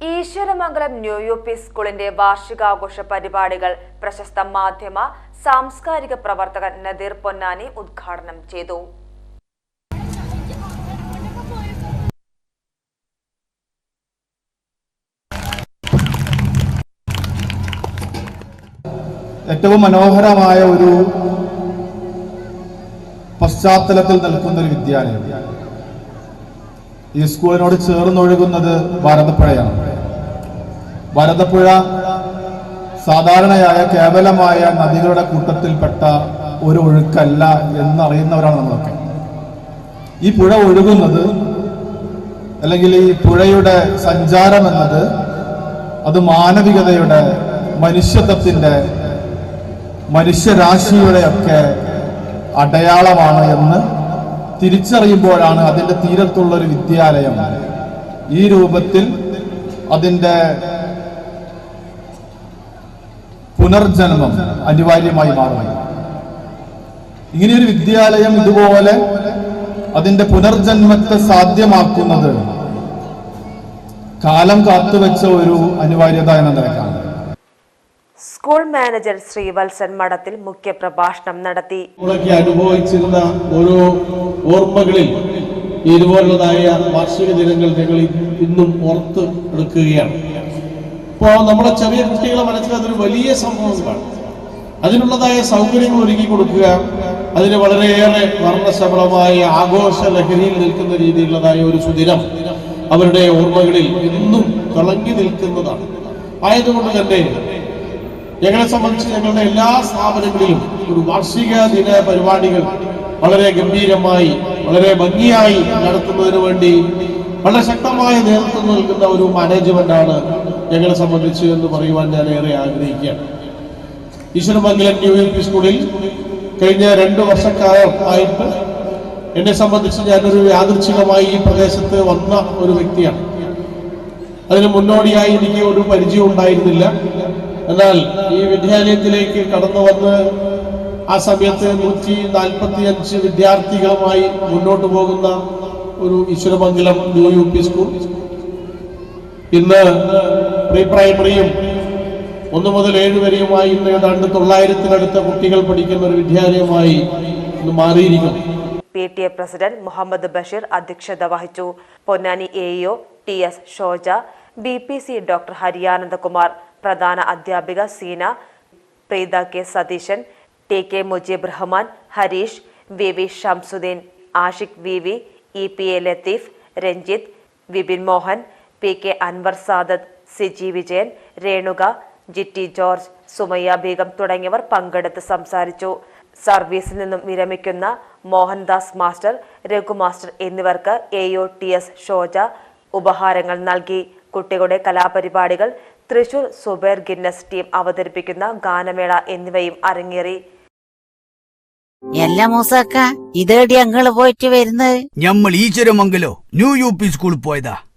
Eeswaramangalam new U P സ്കൂളിന്റെ വാർഷികാഘോഷ പരിപാടികൾ പ്രശസ്ത മാധ്യമ സാംസ്കാരിക പ്രവർത്തകൻ നദീർ പൊന്നാനി ഉദ്ഘാടനം ചെയ്തു. ഏറ്റവും മനോഹരമായ ഒരു പശ്ചാത്തലത്തിൽ നിൽക്കുന്ന ഒരു വിദ്യാലയം. ഈ സ്കൂളിനോട് ചേർന്നൊഴുകുന്നത് ഭാരതപ്പുഴയാണ് ഭാരതപ്പുഴ സാധാരണയായ കേവലമായ നദികളുടെ കൂട്ടത്തിൽപ്പെട്ട ഒരു ഒഴുക്കല്ല എന്നറിയുന്നവരാണ് നമ്മളൊക്കെ. ഈ പുഴ ഒഴുകുന്നത് അല്ലെങ്കിൽ ഈ പുഴയുടെ സഞ്ചാരം എന്നത് അത് മാനവികതയുടെ മനുഷ്യത്വത്തിന്റെ മനുഷ്യരാശിയുടെയൊക്കെ അടയാളമാണ് എന്ന് തിരിച്ചറിയുമ്പോഴാണ് അതിന്റെ തീരത്തുള്ള ഒരു വിദ്യാലയം. ഈ രൂപത്തിൽ അതിന്റെ പുനർജന്മം അനിവാര്യമായി മാറുന്നത് ഇങ്ങനെയൊരു വിദ്യാലയം ഇതുപോലെ അതിന്റെ പുനർജന്മത്തെ സാധ്യമാക്കുന്നത് കാലം കാത്തുവെച്ച ഒരു അനിവാര്യത എന്ന നിലക്കാണ്. സ്കൂൾ മാനേജർ ശ്രീവത്സൻ മഠത്തിൽ മുഖ്യപ്രഭാഷണം നടത്തി. അനുഭവിച്ചിരുന്ന ഓരോ ഓർമ്മകളിൽ ഇതുപോലുള്ളതായ വാർഷിക ദിനങ്ങൾ ഞങ്ങൾ ഇന്നും ഓർത്ത് എടുക്കുകയാണ്. ഇപ്പോൾ നമ്മുടെ ചെറിയ കുട്ടികളെ മനസ്സിൽ അതൊരു വലിയ സംഭവമാണ് അതിനുള്ളതായ സൗകര്യങ്ങൾ ഒരുക്കി കൊടുക്കുക അതിന് വളരെയേറെ വർണശബളമായ ആഘോഷ ലഹരിയിൽ നിൽക്കുന്ന രീതിയിലുള്ളതായ ഒരു സുദിനം അവരുടെ ഓർമ്മകളിൽ ഇന്നും തിളങ്ങി നിൽക്കുന്നതാണ്. ആയതുകൊണ്ട് തന്നെ ഞങ്ങളെ സംബന്ധിച്ച് ഞങ്ങളുടെ എല്ലാ സ്ഥാപനങ്ങളിലും ഒരു വാർഷിക ദിന പരിപാടികൾ വളരെ ഗംഭീരമായി വളരെ ഭംഗിയായി നടത്തുന്നതിന് വേണ്ടി വളരെ ശക്തമായ നേതൃത്വം നൽകുന്ന ഒരു മാനേജ്മെന്റാണ് ഞങ്ങളെ സംബന്ധിച്ച് എന്ന് പറയുവാൻ ഞാൻ ഏറെ ആഗ്രഹിക്കുകയാണ്. ഈശ്വരമംഗലം ന്യൂ എൽ പി സ്കൂളിൽ കഴിഞ്ഞ രണ്ട് വർഷക്കാലം ആയിട്ട് എന്നെ സംബന്ധിച്ച് ഞാനൊരു യാദൃച്ഛികമായി ഈ പ്രദേശത്ത് വന്ന ഒരു വ്യക്തിയാണ്. അതിന് മുന്നോടിയായി എനിക്ക് ഒരു പരിചയം ഉണ്ടായിരുന്നില്ല എന്നാൽ ഈ വിദ്യാലയത്തിലേക്ക് കടന്നു വന്ന് ആ സമയത്ത് നൂറ്റി നാൽപ്പത്തി അഞ്ച് വിദ്യാർത്ഥികളുമായി മുന്നോട്ട് പോകുന്ന ഒരു Eswaramangalam new U P school. ഇന്ന് പ്രീ പ്രൈമറിയും ഒന്ന് മുതൽ ഏഴ് വരെയുമായി ഇന്ന് ഏതാണ്ട് തൊള്ളായിരത്തിനടുത്ത കുട്ടികൾ പഠിക്കുന്ന ഒരു വിദ്യാലയമായി ഇന്ന് മാറിയിരിക്കുന്നു. P T A president Muhammad Basheer അധ്യക്ഷത വഹിച്ചു. Ponnani A T S Shoja B P C doctor Hariyanandakumar പ്രധാന അധ്യാപിക Seena Preetha K Satheeshan T K Mujeeb Rahman Harish V V Shamsuddin Ashiq V V E P A Latheef Ranjith Vipin Mohan P K Anwar Sadath Siji Vijayan Renuka Jitty George Sumayya Begum തുടങ്ങിയവർ പങ്കെടുത്ത് സംസാരിച്ചു. സർവീസിൽ നിന്നും വിരമിക്കുന്ന Mohandas master Raghu master എന്നിവർക്ക് A O T S Shoja ഉപഹാരങ്ങൾ നൽകി. കുട്ടികളുടെ കലാപരിപാടികൾ തൃശൂർ സുബേർ ഗിന്നസ് ടീം അവതരിപ്പിക്കുന്ന ഗാനമേള എന്നിവയും അരങ്ങേറി. എല്ലാ മൂസാക്ക ഇതേടി അങ്ങൾ പോയിട്ട് വരുന്നത്? ഞമ്മൾ ഈശ്വരമംഗലോ ന്യൂ യു പി സ്കൂളിൽ പോയതാ.